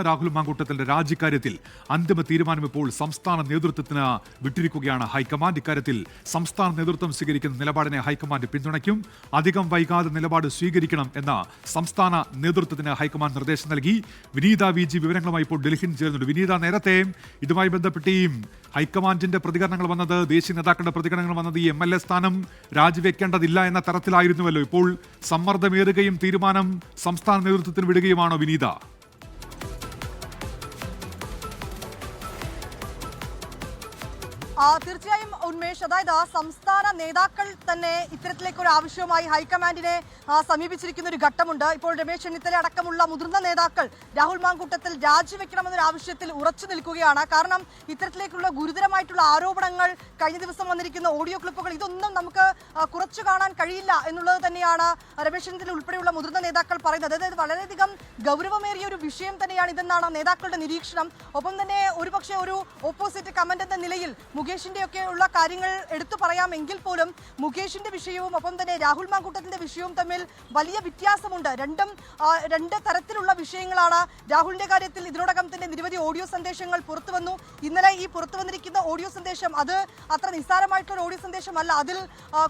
രാഹുൽ മാങ്കൂട്ടത്തിന്റെ രാജിക്കാര്യത്തിൽ അന്തിമ തീരുമാനം ഇപ്പോൾ സംസ്ഥാന നേതൃത്വത്തിന് വിട്ടിരിക്കുകയാണ് ഹൈക്കമാൻഡ്. ഇക്കാര്യത്തിൽ സംസ്ഥാന നേതൃത്വം സ്വീകരിക്കുന്ന നിലപാടിനെ ഹൈക്കമാൻഡ് പിന്തുണയ്ക്കും. അധികം വൈകാതെ നിലപാട് സ്വീകരിക്കണം എന്ന സംസ്ഥാന നേതൃത്വത്തിന് ഹൈക്കമാൻഡ് നിർദ്ദേശം നൽകി. വിനീത വി ജി വിവരങ്ങളുമായി ഇപ്പോൾ ഡൽഹിയിൽ ചേർന്നുണ്ട് വിനീത നേരത്തെ ഇതുമായി ബന്ധപ്പെട്ട് ഹൈക്കമാൻഡിന്റെ പ്രതികരണങ്ങൾ വന്നത് ദേശീയ നേതാക്കളുടെ പ്രതികരണങ്ങൾ വന്നത് ഈ എം എൽ എ സ്ഥാനം രാജിവെക്കേണ്ടതില്ല എന്ന തരത്തിലായിരുന്നുവല്ലോ. ഇപ്പോൾ സമ്മർദ്ദമേറുകയും തീരുമാനം സംസ്ഥാന നേതൃത്വത്തിന് വിടുകയുമാണോ വിനീത? തീർച്ചയായും ഉന്മേഷ് അതായത് സംസ്ഥാന നേതാക്കൾ തന്നെ ഇത്തരത്തിലേക്ക് ഒരു ആവശ്യവുമായി ഹൈക്കമാൻഡിനെ സമീപിച്ചിരിക്കുന്ന ഒരു ഘട്ടമുണ്ട്. ഇപ്പോൾ രമേശ് ചെന്നിത്തല അടക്കമുള്ള മുതിർന്ന നേതാക്കൾ രാഹുൽ മാങ്കൂട്ടത്തിൽ രാജിവെക്കണമെന്നൊരു ആവശ്യത്തിൽ ഉറച്ചു നിൽക്കുകയാണ്. കാരണം ഇത്തരത്തിലേക്കുള്ള ഗുരുതരമായിട്ടുള്ള ആരോപണങ്ങൾ കഴിഞ്ഞ ദിവസം വന്നിരിക്കുന്ന ഓഡിയോ ക്ലിപ്പുകൾ ഇതൊന്നും നമുക്ക് കുറച്ചു കാണാൻ കഴിയില്ല എന്നുള്ളത് തന്നെയാണ് രമേശ് ചെന്നിത്തല ഉൾപ്പെടെയുള്ള മുതിർന്ന നേതാക്കൾ പറയുന്നത്. അതായത് വളരെയധികം ഗൗരവമേറിയ ഒരു വിഷയം തന്നെയാണ് ഇതെന്നാണ് നേതാക്കളുടെ നിരീക്ഷണം. ഒപ്പം തന്നെ ഒരുപക്ഷെ ഒരു ഓപ്പോസിറ്റ് കമന്റ് എന്ന നിലയിൽ മുകേഷിന്റെ ഒക്കെ ഉള്ള കാര്യങ്ങൾ എടുത്തു പറയാമെങ്കിൽ പോലും മുകേഷിന്റെ വിഷയവും ഒപ്പം തന്നെ രാഹുൽ മാങ്കൂട്ടത്തിന്റെ വിഷയവും തമ്മിൽ വലിയ വ്യത്യാസമുണ്ട്. രണ്ടും രണ്ട് തരത്തിലുള്ള വിഷയങ്ങളാണ് രാഹുലിന്റെ കാര്യത്തിൽ ഇതിനോടകം തന്നെ നിരവധി ഓഡിയോ സന്ദേശങ്ങൾ പുറത്തു വന്നു. ഇന്നലെ ഈ പുറത്തു വന്നിരിക്കുന്ന ഓഡിയോ സന്ദേശം അത് അത്ര നിസ്സാരമായിട്ടുള്ള ഓഡിയോ സന്ദേശമല്ല. അതിൽ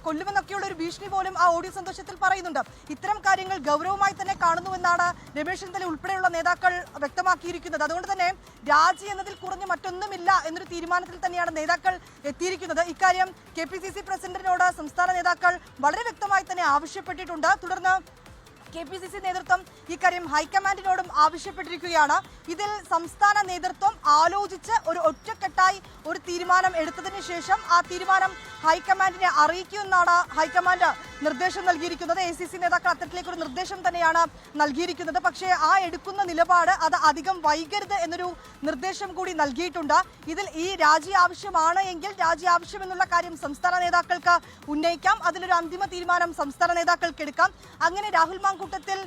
കൊല്ലുമെന്നൊക്കെയുള്ള ഒരു ഭീഷണി പോലും ആ ഓഡിയോ സന്ദേശത്തിൽ പറയുന്നുണ്ട്. ഇത്തരം കാര്യങ്ങൾ ഗൗരവമായി തന്നെ കാണുന്നുവെന്നാണ് രമേശ് ചെന്നിത്തല ഉൾപ്പെടെയുള്ള നേതാക്കൾ വ്യക്തമാക്കിയിരിക്കുന്നത്. അതുകൊണ്ട് തന്നെ രാജി എന്നതിൽ കുറഞ്ഞ് മറ്റൊന്നുമില്ല എന്നൊരു തീരുമാനത്തിൽ തന്നെയാണ് നേതാക്കൾ എത്തിയിരിക്കുന്നത്. ഇക്കാര്യം കെ പി സി സി പ്രസിഡന്റിനോട് സംസ്ഥാന നേതാക്കൾ വളരെ വ്യക്തമായി തന്നെ ആവശ്യപ്പെട്ടിട്ടുണ്ട്. തുടർന്ന് കെ പി സി സി നേതൃത്വം ഇക്കാര്യം ഹൈക്കമാൻഡിനോടും ആവശ്യപ്പെട്ടിരിക്കുകയാണ്. ഇതിൽ സംസ്ഥാന നേതൃത്വം ആലോചിച്ച് ഒരു ഒറ്റക്കെട്ടായി ഒരു തീരുമാനം എടുത്തതിന് ശേഷം ആ തീരുമാനം ഹൈക്കമാൻഡിനെ അറിയിക്കുമെന്നാണ് ഹൈക്കമാൻഡ് നിർദ്ദേശം നൽകിയിരിക്കുന്നത് എ സി സി നേതാക്കൾ അത്തരത്തിലേക്ക് ഒരു നിർദ്ദേശം തന്നെയാണ് നൽകിയിരിക്കുന്നത്. പക്ഷേ ആ എടുക്കുന്ന നിലപാട് അത് അധികം വൈകരുത് എന്നൊരു നിർദ്ദേശം കൂടി നൽകിയിട്ടുണ്ട്. ഇതിൽ ഈ രാജി ആവശ്യമാണ് എങ്കിൽ രാജി ആവശ്യമെന്നുള്ള കാര്യം സംസ്ഥാന നേതാക്കൾക്ക് ഉന്നയിക്കാം. അതിലൊരു അന്തിമ തീരുമാനം സംസ്ഥാന നേതാക്കൾക്ക് എടുക്കാം. അങ്ങനെ രാഹുൽ മാങ്കൂട്ടത്തിൽ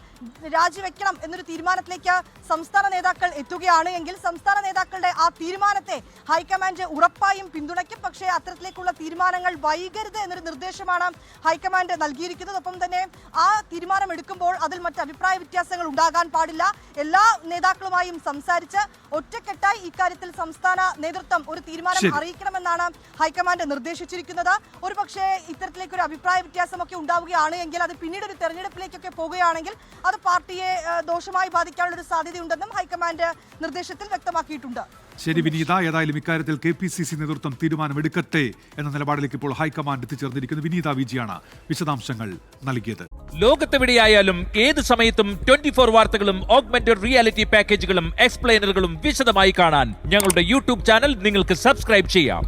രാജിവെക്കണം എന്നൊരു തീരുമാനത്തിലേക്ക് സംസ്ഥാന നേതാക്കൾ എത്തുകയാണ് എങ്കിൽ സംസ്ഥാന നേതാക്കളുടെ ആ തീരുമാനത്തെ ഹൈക്കമാൻഡ് ഉറപ്പായും പിന്തുണയ്ക്കും. പക്ഷേ അത്തരത്തിലേക്കുള്ള തീരുമാനങ്ങൾ വൈകരുത് എന്നൊരു നിർദ്ദേശമാണ് ഹൈക്കമാൻഡ് നൽകിയിരിക്കുന്നത് ഒപ്പം തന്നെ ആ തീരുമാനം എടുക്കുമ്പോൾ അതിൽ മറ്റ് അഭിപ്രായ വ്യത്യാസങ്ങൾ ഉണ്ടാകാൻ പാടില്ല. എല്ലാ നേതാക്കളുമായും സംസാരിച്ച് ഒറ്റക്കെട്ടായി ഇക്കാര്യത്തിൽ സംസ്ഥാന നേതൃത്വം ഒരു തീരുമാനം. അറിയിക്കണമെന്നാണ് ഹൈക്കമാൻഡ് നിർദ്ദേശിച്ചിരിക്കുന്നത്. ഒരുപക്ഷെ ഇത്തരത്തിലേക്ക് ഒരു അഭിപ്രായ വ്യത്യാസമൊക്കെ ഉണ്ടാവുകയാണ് എങ്കിൽ അത് പിന്നീട് ഒരു തെരഞ്ഞെടുപ്പിലേക്കൊക്കെ പോവുകയാണെങ്കിൽ അത് പാർട്ടിയെ ദോഷമായി ബാധിക്കാനുള്ള ഒരു സാധ്യതയുണ്ടെന്നും ഹൈക്കമാൻഡ് നിർദ്ദേശത്തിൽ വ്യക്തമാക്കിയിട്ടുണ്ട്. ശരി വിനീത. ഏതായാലും ഇക്കാര്യത്തിൽ കെ പി സി സി നേതൃത്വം തീരുമാനമെടുക്കട്ടെ എന്ന നിലപാടിലേക്ക് ഇപ്പോൾ ഹൈക്കമാൻഡ് എത്തിച്ചേർന്നിരിക്കുന്നു. വിനീത വിജിയാണ് വിശദാംശങ്ങൾ നൽകിയത്. ലോകത്തെവിടെയായാലും ഏത് സമയത്തും ട്വന്റി ഫോർ വാർത്തകളും ഓഗ്മെന്റഡ് റിയാലിറ്റി പാക്കേജുകളും എക്സ്പ്ലെയിനറുകളും വിശദമായി കാണാൻ ഞങ്ങളുടെ യൂട്യൂബ് ചാനൽ നിങ്ങൾക്ക് സബ്സ്ക്രൈബ് ചെയ്യാം